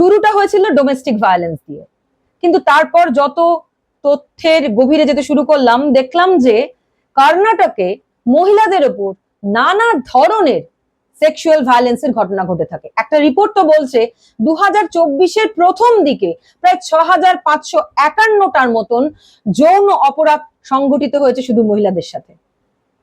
শুরুটা হয়েছিল domestic violence দিয়ে। কিন্তু তারপর যত তথ্যের গভীরে যেতে শুরু করলাম, দেখলাম যে কর্ণাটকে মহিলাদের উপর নানা ধরনের সেক্সুয়াল ভায়োলেন্সের ঘটনা ঘটে থাকে। একটা রিপোর্ট তো বলছে দু হাজার চব্বিশের প্রথম দিকে প্রায় ছ হাজার পাঁচশো একান্নটার মতন যৌন অপরাধ সংঘটিত হয়েছে শুধু মহিলাদের সাথে।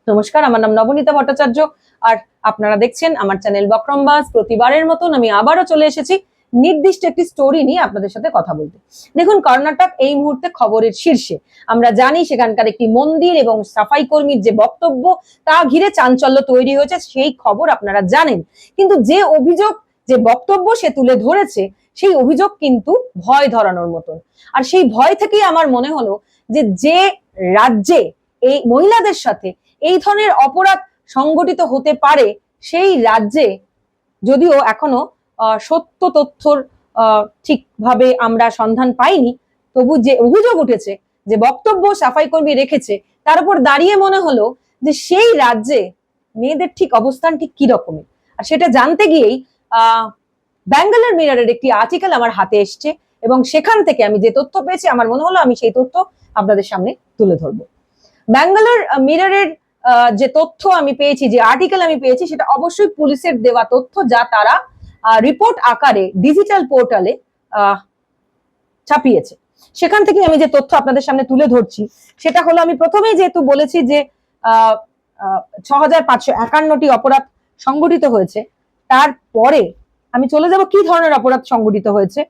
নমস্কার, আমার নাম নবনীতা ভট্টাচার্য, আর আপনারা দেখছেন আমার চ্যানেল বক্রমবাস প্রতিবারের মতন আমি আবারও চলে এসেছি নির্দিষ্ট একটি স্টোরি নিয়ে আপনাদের সাথে কথা বলতে। দেখুন, কর্ণাটক এই মুহূর্তে খবরের শীর্ষে। আমরা জানি সেখানকার একটি মন্দির এবং সাফাই কর্মীর যে বক্তব্য, তা ঘিরে চাঞ্চল্য তৈরি হয়েছে, সেই খবর আপনারা জানেন। কিন্তু যে অভিযোগ, যে বক্তব্য সে তুলে ধরেছে, সেই অভিযোগ কিন্তু ভয় ধরানোর মতন। আর সেই ভয় থেকেই আমার মনে হলো যে যে রাজ্যে এই মহিলাদের সাথে এই ধরনের অপরাধ সংগঠিত হতে পারে, সেই রাজ্যে যদিও এখনও সত্য তথ্যর ঠিকভাবে আমরা সন্ধান পাইনি। তবু যে অভিযোগ উঠেছে, যে বক্তব্য সাফাই কর্মী রেখেছে, তার উপর দাঁড়িয়ে মনে হলো যে সেই রাজ্যে মেয়েদের ঠিক অবস্থান ঠিক কি রকমের? আর সেটা জানতে গিয়েই ব্যাঙ্গালোর মিরারের একটি আর্টিকেল আমার হাতে এসছে এবং সেখান থেকে আমি যে তথ্য পেয়েছি, আমার মনে হলো আমি সেই তথ্য আপনাদের সামনে তুলে ধরবো। ব্যাঙ্গালোর মিরারের যে তথ্য আমি পেয়েছি, যে আর্টিকেল আমি পেয়েছি, সেটা অবশ্যই পুলিশের দেওয়া তথ্য যা তারা রিপোর্ট আকারে ডিজিটাল পোর্টালে ছাপিয়েছে। সেখান থেকে আমি যে তথ্য আপনাদের সামনে তুলে ধরছি, সেটা হলো আমি প্রথমেই যেহেতু বলেছি যে ছ হাজার পাঁচশো একান্নটি অপরাধ সংগঠিত হয়েছে, তারপরে আমি চলে যাব কি ধরনের অপরাধ সংগঠিত হয়েছে।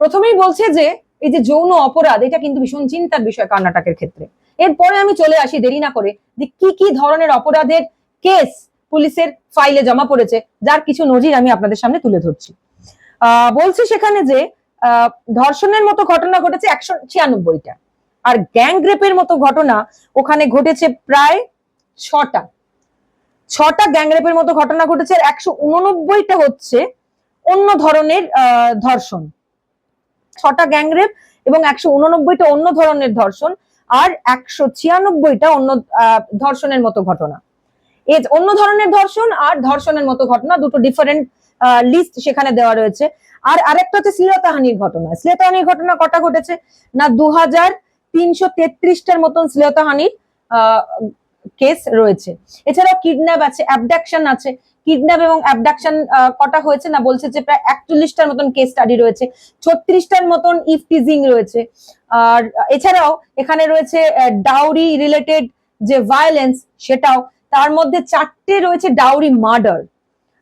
প্রথমেই বলছে যে, এই যে যৌন অপরাধ, এটা কিন্তু ভীষণ চিন্তার বিষয় কর্ণাটকের ক্ষেত্রে। এরপরে আমি চলে আসি দেরি না করে, যে কি কি ধরনের অপরাধের কেস পুলিশের ফাইলে জমা পড়েছে, যার কিছু নজির আমি আপনাদের সামনে তুলে ধরছি। বলছে সেখানে যে ধর্ষণের মতো ঘটনা ঘটেছে একশো ছিয়ানব্বইটা। আর গ্যাং রেপের মতো ঘটনা ওখানে ঘটেছে প্রায় ছটা। ছটা গ্যাং রেপের মতো ঘটনা ঘটেছে আর একশো উননব্বইটা হচ্ছে অন্য ধরনের ধর্ষণ। ছটা গ্যাং রেপ এবং একশো উননব্বইটা অন্য ধরনের ধর্ষণ আর একশো ছিয়ানব্বইটা অন্য ধর্ষণের মতো ঘটনা। এ অন্য ধরনের ধর্ষণ আর ধর্ষণের মতো ঘটনা, দুটো ডিফারেন্ট লিস্ট সেখানে দেওয়া রয়েছে। আর আরেকটা হচ্ছে শ্লীলতাহানির ঘটনা। শ্লীলতাহানির ঘটনা কটা ঘটেছে? না দু হাজার তিনশো তেত্রিশটার মতন শ্লীলতাহানির কেস রয়েছে। এছাড়াও কিডন্যাপ আছে অ্যাবডাকশন আছে। কিডন্যাপ এবং অ্যাবডাকশন কটা হয়েছে না বলছে যে প্রায় একচল্লিশটার মতন কেস স্টাডি রয়েছে। ছত্রিশটার মতন ইফটিজিং রয়েছে। আর এছাড়াও এখানে রয়েছে ডাউরি রিলেটেড যে ভায়োলেন্স সেটাও তার মধ্যে চারটে রয়েছে ডাউরি মার্ডার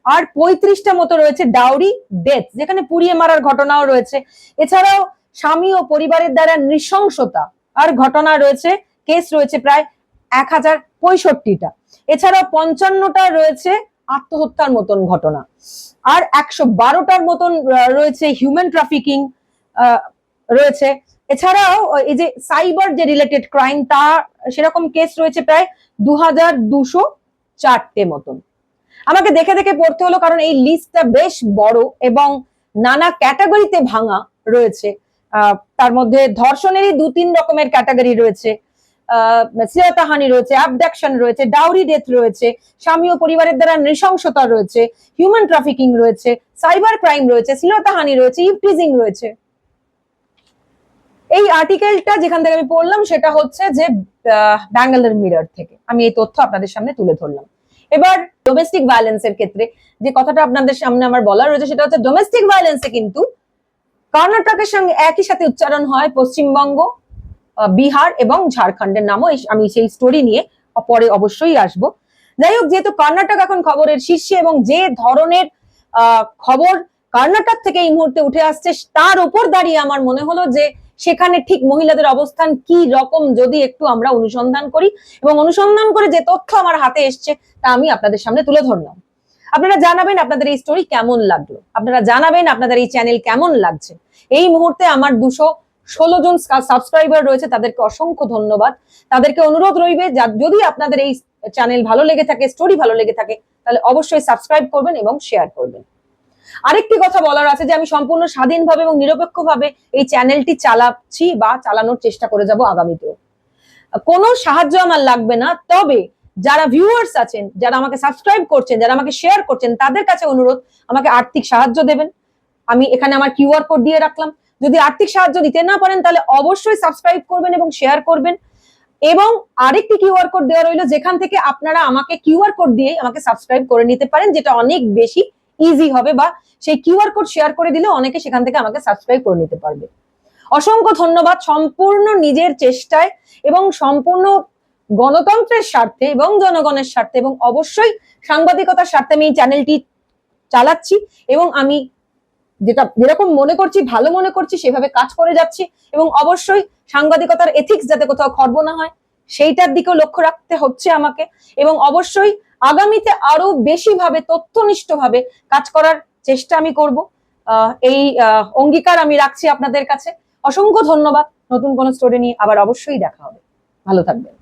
আর পঁয়ত্রিশটা মতো রয়েছে ডাউরি ডেথ, যেখানে পুড়িয়ে মারার ঘটনাও রয়েছে। এছাড়াও স্বামী ও পরিবারের দ্বারা নৃশংসতা আর ঘটনা রয়েছে, কেস রয়েছে প্রায় এক হাজার পঁয়ষট্টিটা। এছাড়াও পঞ্চান্নটা রয়েছে আত্মহত্যার মতন ঘটনা আর একশো বারোটার মতন রয়েছে হিউম্যান ট্রাফিকিং রয়েছে। এছাড়াও এই যে সাইবার যে রিলেটেড ক্রাইম তা সেরকম কেস রয়েছে প্রায় দু হাজার দুশো চারটে মতন। আমাকে দেখে দেখে পড়তে হলো কারণ এই লিস্টটা বেশ বড় এবং নানা ক্যাটাগরিতে ভাঙা রয়েছে। তার মধ্যে ধর্ষণেরই দু তিন রকমের ক্যাটাগরি রয়েছে। শ্লীলতাহানি রয়েছে অ্যাবডাকশন রয়েছে ডাউরি ডেথ রয়েছে, স্বামী ও পরিবারের দ্বারা নৃশংসতা রয়েছে হিউম্যান ট্রাফিকিং রয়েছে সাইবার ক্রাইম রয়েছে, শ্লীলতাহানি রয়েছে ইভটিজিং রয়েছে। এই আর্টিকেলটা যেখান থেকে আমি পড়লাম সেটা হচ্ছে যে ব্যাঙ্গালোর মিরর থেকে। আমি এই তথ্য আপনাদের সামনে তুলে ধরলাম। এবার ডোমেস্টিক ভায়োলেন্সের ক্ষেত্রে যে কথাটা আপনাদের সামনে আমার বলার রয়েছে সেটা হচ্ছে ডোমেস্টিক ভায়োলেন্সে কিন্তু কর্ণাটকের সঙ্গে একই সাথে উচ্চারণ হয় পশ্চিমবঙ্গ বিহার এবং ঝাড়খণ্ডের নামও আমি সেই স্টোরি নিয়ে পরে অবশ্যই আসব। যাই হোক, যেহেতু কর্ণাটক এখন খবরের শীর্ষে এবং যে ধরনের খবর কর্ণাটক থেকে এই মুহূর্তে উঠে আসছে, তার উপর দাঁড়িয়ে আমার মনে হলো যে সেখানে ঠিক মহিলাদের অবস্থান কি রকম যদি একটু আমরা অনুসন্ধান করি এবং অনুসন্ধান করে যে তথ্য আমার হাতে এসছে তা আমি আপনাদের সামনে তুলে ধরলাম। আপনারা জানাবেন আপনাদের এই স্টোরি কেমন লাগল? আপনারা জানাবেন আপনাদের এই চ্যানেল কেমন লাগছে? এই মুহূর্তে আমার দুশো ষোলো জন সাবস্ক্রাইবার রয়েছে, তাদেরকে অসংখ্য ধন্যবাদ। তাদেরকে অনুরোধ রইবে যদি আপনাদের এই চ্যানেল ভালো লেগে থাকে স্টোরি ভালো লেগে থাকে, তাহলে অবশ্যই সাবস্ক্রাইব করবেন এবং শেয়ার করবেন। আরেকটি কথা বলার আছে যে আমি সম্পূর্ণ স্বাধীনভাবে এবং নিরপেক্ষভাবে এই চ্যানেলটি চালাচ্ছি বা চালানোর চেষ্টা করে যাব আগামীতেও। কোনো সাহায্য আমার লাগবে না, তবে যারা ভিউয়ার্স আছেন, যারা আমাকে সাবস্ক্রাইব করছেন, যারা আমাকে শেয়ার করছেন, তাদের কাছে অনুরোধ, আমাকে আর্থিক সাহায্য দেবেন। আমি এখানে আমার কিউআর কোড দিয়ে রাখলাম। যদি আর্থিক সাহায্য দিতে না পারেন, তাহলে অবশ্যই সাবস্ক্রাইব করবেন এবং শেয়ার করবেন। এবং আরেকটি কিউআর কোড দেওয়া রইল, যেখান থেকে আপনারা আমাকে কিউআর কোড দিয়ে আমাকে সাবস্ক্রাইব করে নিতে পারেন, যেটা অনেক বেশি ইজি হবে বা সেই কিউআর কোড শেয়ার করে দিলে অনেকে সেখান থেকে আমাকে সাবস্ক্রাইব করে নিতে পারবে। অসংখ্য ধন্যবাদ সম্পূর্ণ নিজের চেষ্টায় এবং সম্পূর্ণ গণতন্ত্রের স্বার্থে এবং জনগণের স্বার্থে এবং অবশ্যই সাংবাদিকতার স্বার্থে আমি এই চ্যানেলটি চালাচ্ছি এবং আমি যেটা, যেরকম মনে করছি, ভালো মনে করছি, সেভাবে কাজ করে যাচ্ছি এবং অবশ্যই সাংবাদিকতার এথিক্স যাতে কোথাও খর্ব না হয়, সেইটার দিকেও লক্ষ্য রাখতে হচ্ছে আমাকে এবং অবশ্যই আগামীতে আরও বেশিভাবে, তথ্যনিষ্ঠভাবে তথ্যনিষ্ঠ ভাবে কাজ করার চেষ্টা আমি করব। এই অঙ্গীকার আমি রাখছি আপনাদের কাছে। অসংখ্য ধন্যবাদ। নতুন কোন স্টোরি নিয়ে আবার অবশ্যই দেখা হবে। ভালো থাকবেন।